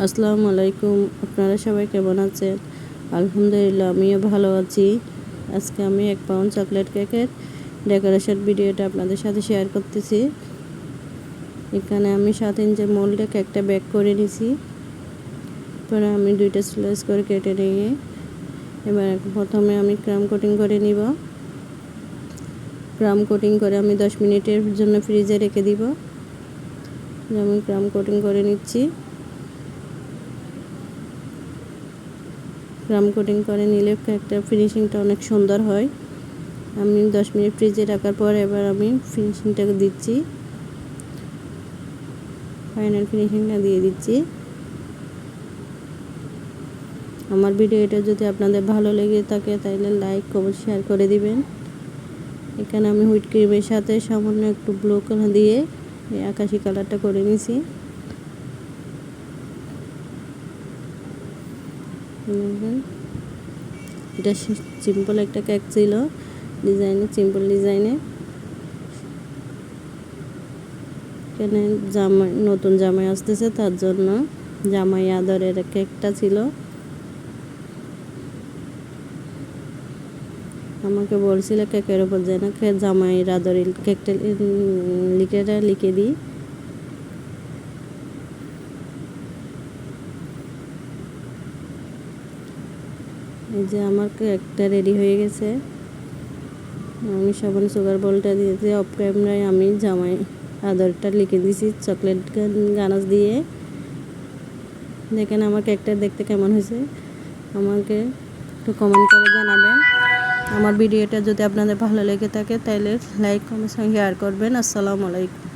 আসসালামু আলাইকুম, আপনারা সবাই কেমন আছেন? আলহামদুলিল্লাহ, আমিও ভালো আছি। আজকে আমি এক পাউন্ড চকলেট কেকের ডেকোরেশন ভিডিওটা আপনাদের সাথে শেয়ার করতেছি। এখানে আমি সাত ইঞ্চের মোল্ডে কেকটা ব্যাক করে নিছি। পরে আমি দুইটা স্লাইস করে কেটে নিয়ে এবার প্রথমে আমি ক্রাম কোটিং করে নিব। ক্রাম কোটিং করে আমি দশ মিনিটের জন্য ফ্রিজে রেখে দিব। আমি ক্রাম কোটিং করে নিচ্ছি। ক্রাম কোটিং করে নিলে একটা ফিনিশিংটা অনেক সুন্দর হয়। আমি দশ মিনিট ফ্রিজে রাখার পর এবার আমি ফিনিশিংটাকে দিচ্ছি। ফাইনাল ফিনিশিংটা দিয়ে দিচ্ছি। আমার ভিডিওটা যদি আপনাদের ভালো লেগে থাকে, তাহলে লাইক কমেন্ট শেয়ার করে দিবেন। এখানে আমি হুইট ক্রিমের সাথে সামান্য একটু ব্লু কালার দিয়ে আকাশি কালারটা করে নিছি। এটা সিম্পল একটা কেক ছিল ডিজাইনে সিম্পল ডিজাইনে এখানে জামাই নতুন জামাই আসতেছে, তার জন্য জামাই আদরের কেকটা ছিল। আমাকে বলছিল কেকের ওপর যেন জামাইয়ের আদরের কেকটা লিখেটা লিখে দিই। এই যে আমার কেকটা রেডি হয়ে গেছে। আমি সাবান সুগার বলটা দিয়েছি অফ ক্যামেরায় আমি জামাই আদরটা লিখে দিয়েছি চকলেট গানাস দিয়ে। দেখেন আমার কেকটা দেখতে কেমন হয়েছে। আমাকে একটু কমেন্ট করে জানাবেন। আমার ভিডিওটা যদি আপনাদের ভালো লেগে থাকে, তাহলে লাইক কমেন্ট শেয়ার করবেন। আসসালামু আলাইকুম।